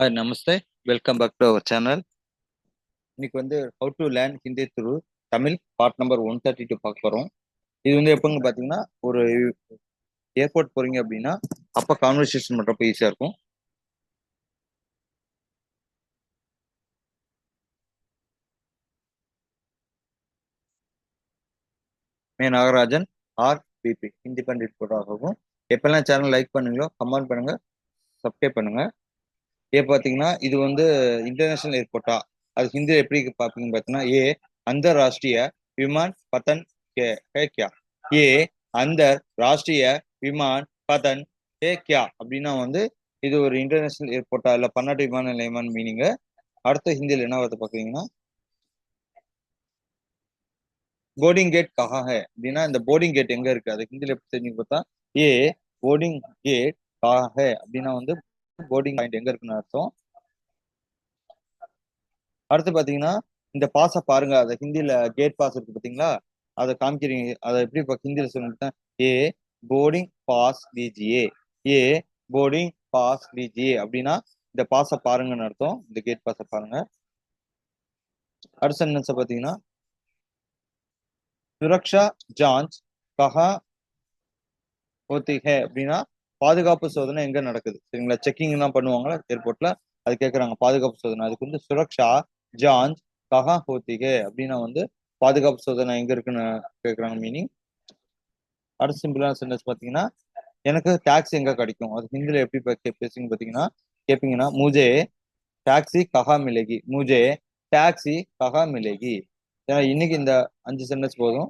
Hi namaste welcome back to our channel இன்னைக்கு வந்து how to learn Hindi through Tamil part number one thirty two பார்க்க போகிறோம் இது வந்து எப்போங்க பார்த்தீங்கன்னா ஒரு ஏர்போர்ட் போகிறீங்க அப்படின்னா அப்போ கான்வர்சேஷன் பண்ணுறப்ப ஈஸியாக இருக்கும். மே நாகராஜன் ஆர் பிபி ஹிந்தி பண்டிட் போட்டாகவும் எப்பெல்லாம் சேனல் லைக் பண்ணுங்களோ கமெண்ட் பண்ணுங்கள் சப்ஸ்கிரைப் பண்ணுங்கள் ஏ பார்த்தீங்கன்னா இது வந்து இன்டர்நேஷனல் ஏர்போர்ட்டா அது ஹிந்தியில் எப்படி பார்ப்பீங்க பார்த்தீங்கன்னா ஏ அந்தராஷ்டிரிய விமான் பத்தன் கே ஹே கியா? ஏ அந்த ராஷ்டிரிய விமான் பதன் ஹே கியா? அப்படின்னா வந்து இது ஒரு இன்டர்நேஷனல் ஏர்போர்ட்டா இல்லை பன்னாட்டு விமான நிலையமான மீனிங்கு அடுத்த ஹிந்தியில் என்ன வருது பார்க்குறீங்கன்னா போர்டிங் கேட் கஹா ஹே அப்படின்னா இந்த போர்டிங் கேட் எங்க இருக்கு? அது ஹிந்தியில் எப்படி தெரிஞ்சு பார்த்தா ஏ போர்டிங் கேட் கஹா ஹே அப்படின்னா வந்து போர்டிங் பாயிண்ட் எங்க இருக்குன்னு அர்த்தம். அடுத்து பாத்தீங்கன்னா இந்த பாஸை பாருங்க. அதை ஹிந்தியில கேட் பாஸ் இருக்கு பாத்தீங்களா? அதை காமிக்கிறீங்க. அதை எப்படி இப்போ ஹிந்தியில சொல்லிட்டு ஏ போர்டிங் பாஸ் டிஜிஏ ஏ போர்டிங் பாஸ் டிஜிஏ அப்படின்னா இந்த பாஸை பாருங்கன்னு அர்த்தம். இந்த கேட் பாஸை பாருங்க. அடுத்த சென்டென்ஸை பார்த்தீங்கன்னா சுரக்ஷா ஜான்ச் கஹா ஹோத்தி ஹே அப்படின்னா பாதுகாப்பு சோதனை எங்க நடக்குது? சரிங்களா? செக்கிங் எல்லாம் பண்ணுவாங்களா? ஏர்போர்ட்ல அது கேட்கறாங்க பாதுகாப்பு சோதனை. அதுக்கு வந்து சுரக்ஷா ஜான்ஜ் கஹா ஹோத்திகே அப்படின்னா வந்து பாதுகாப்பு சோதனை எங்க இருக்குன்னு கேட்கறாங்க மீனிங் அடுத்த சிம்பிளான சென்டென்ஸ் பாத்தீங்கன்னா எனக்கு டாக்ஸி எங்க கிடைக்கும்? அது ஹிந்தில எப்படி பேசுங்க பாத்தீங்கன்னா கேப்பீங்கன்னா மூஜே டாக்ஸி கஹா மிலேகி மூஜே டாக்ஸி கஹா மிலேகி இன்னைக்கு இந்த அஞ்சு சென்டென்ஸ் போதும்.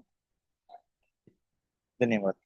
தன்யவாத்.